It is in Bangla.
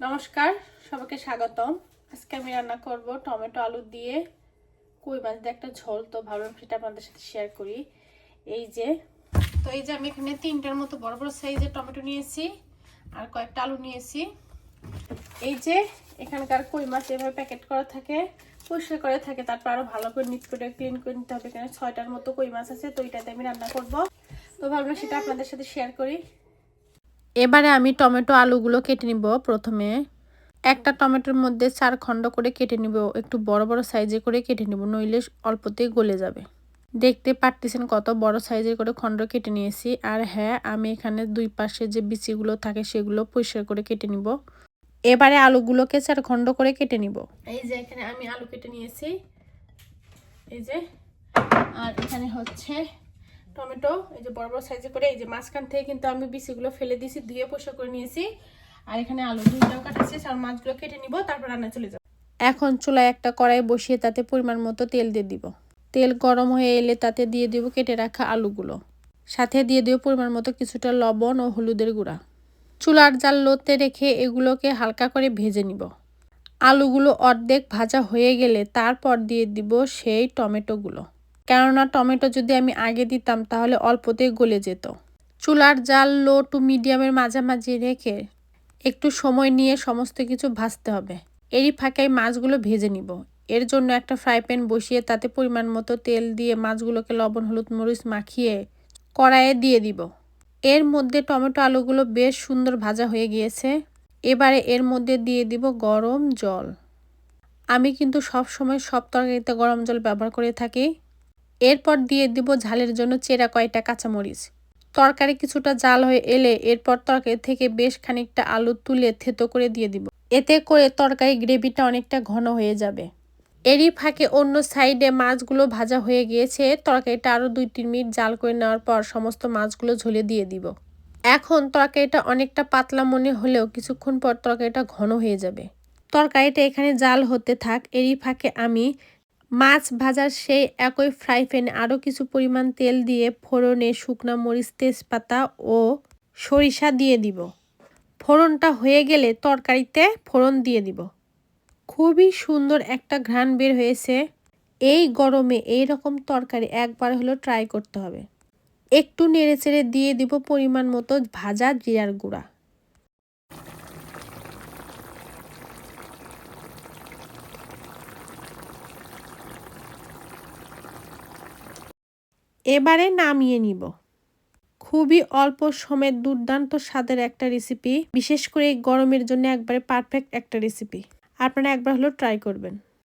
নমস্কার, সবাইকে স্বাগতম। আজকে আমি রান্না করব টমেটো আলু দিয়ে। কই মাছ দিয়ে? একটা ঝোল তো, ভাবলাম সেটা আপনাদের সাথে শেয়ার করি। এই যে, তো এই যে আমি এখানে তিনটার মতো বড় বড় সাইজের টমেটো নিয়েছি আর কয়েকটা আলু নিয়েছি। এই যে, এখানকার কই মাছ এভাবে প্যাকেট করা থাকে, পরিষ্কার করে থাকে, তারপর আরও ভালো করে নিট করে ক্লিন করে নিতে হবে। এখানে ছয়টার মতো কই মাছ আছে, তো এটাতে আমি রান্না করব। তো ভাবলাম সেটা আপনাদের সাথে শেয়ার করি। এবারে আমি টমেটো আলুগুলো কেটে নিব প্রথমে। একটা টমেটোর মধ্যে চার খণ্ড করে কেটে নিব, একটু বড় বড় সাইজে করে কেটে নিব, নইলে অল্পতেই গলে যাবে। দেখতে পারতেছেন কত বড় সাইজের করে খণ্ড কেটে নিয়েছি। আর হ্যাঁ আমি এখানে দুই পাশে যে বিচিগুলো থাকে সেগুলো পরিষ্কার করে কেটে নিব। এবারে আলুগুলোকে চার খণ্ড করে কেটে নিব। এই যে এখানে আমি আলু কেটে নিয়েছি। এই যে, আর এখানে হচ্ছে টমেটো, এই যে বড় বড় সাইজে করে, এই যে মাঝখান থেকে কিন্তু আমি বিচিগুলো ফেলে দিয়েছি, ধুয়ে পরিষ্কার করে নিয়েছি। আর এখানে আলু দুইটাও কাটাচ্ছি আর মাছগুলো কেটে নিব, তারপর রান্না চলে যাব। এখন চুলায় একটা কড়াই বসিয়ে তাতে পরিমাণ মতো তেল দিয়ে দিব। তেল গরম হয়ে এলে তাতে দিয়ে দিব কেটে রাখা আলুগুলো। সাথে দিয়ে দিব পরিমাণ মতো কিছুটা লবণ ও হলুদের গুঁড়া। চুলার জাল লোতে রেখে এগুলোকে হালকা করে ভেজে নিব। আলুগুলো অর্ধেক ভাজা হয়ে গেলে তারপর দিয়ে দিব সেই টমেটোগুলো। কেননা টমেটো যদি আমি আগে দিতাম, তাহলে অল্পতেই গলে যেত। চুলার জাল লো টু মিডিয়ামের মাঝামাঝি রেখে একটু সময় নিয়ে সমস্ত কিছু ভাজতে হবে। এরই ফাঁকায় মাছগুলো ভেজে নিব। এর জন্য একটা ফ্রাই প্যান বসিয়ে তাতে পরিমাণ মতো তেল দিয়ে মাছগুলোকে লবণ, হলুদ, মরিচ মাখিয়ে কড়াইয়ে দিয়ে দিব। এর মধ্যে টমেটো আলুগুলো বেশ সুন্দর ভাজা হয়ে গিয়েছে। এবারে এর মধ্যে দিয়ে দিব গরম জল। আমি কিন্তু সব সময় সব তরকারিতে গরম জল ব্যবহার করে থাকি। এরপর দিয়ে দিব ঝালের জন্য চেরা কয়টা কাঁচামরিচ। তরকারি কিছুটা জাল হয়ে এলে এরপর তরকারি থেকে বেশ খানিকটা আলু তুলে থেতো করে দিয়ে দিব। এতে করে তরকারি গ্রেভিটা অনেকটা ঘন হয়ে যাবে। এরই ফাঁকে অন্য সাইডে মাছগুলো ভাজা হয়ে গিয়েছে। তরকারিটা আরও দুই তিন মিনিট জাল করে নেওয়ার পর সমস্ত মাছগুলো ঝোলে দিয়ে দিব। এখন তরকারিটা অনেকটা পাতলা মনে হলেও কিছুক্ষণ পর তরকারিটা ঘন হয়ে যাবে। তরকারিটা এখানে জাল হতে থাক। এরই ফাঁকে আমি মাছ ভাজার সেই একই ফ্রাই প্যানে আরও কিছু পরিমাণ তেল দিয়ে ফোড়নে শুকনা মরিচ, তেজপাতা ও সরিষা দিয়ে দিব। ফোড়নটা হয়ে গেলে তরকারিতে ফোড়ন দিয়ে দিব। খুবই সুন্দর একটা ঘ্রাণ বের হয়েছে। এই গরমে এই রকম তরকারি একবার হলো ট্রাই করতে হবে। একটু নেড়ে চেড়ে দিয়ে দিব পরিমাণ মতো ভাজা জিরার গুঁড়া। এবারে নামিয়ে নিব। খুবই অল্প সময়ের দুর্দান্ত স্বাদের একটা রেসিপি বিশেষ করে গরমের জন্য একবারে পারফেক্ট একটা রেসিপি আপনারা একবার হলো ট্রাই করবেন।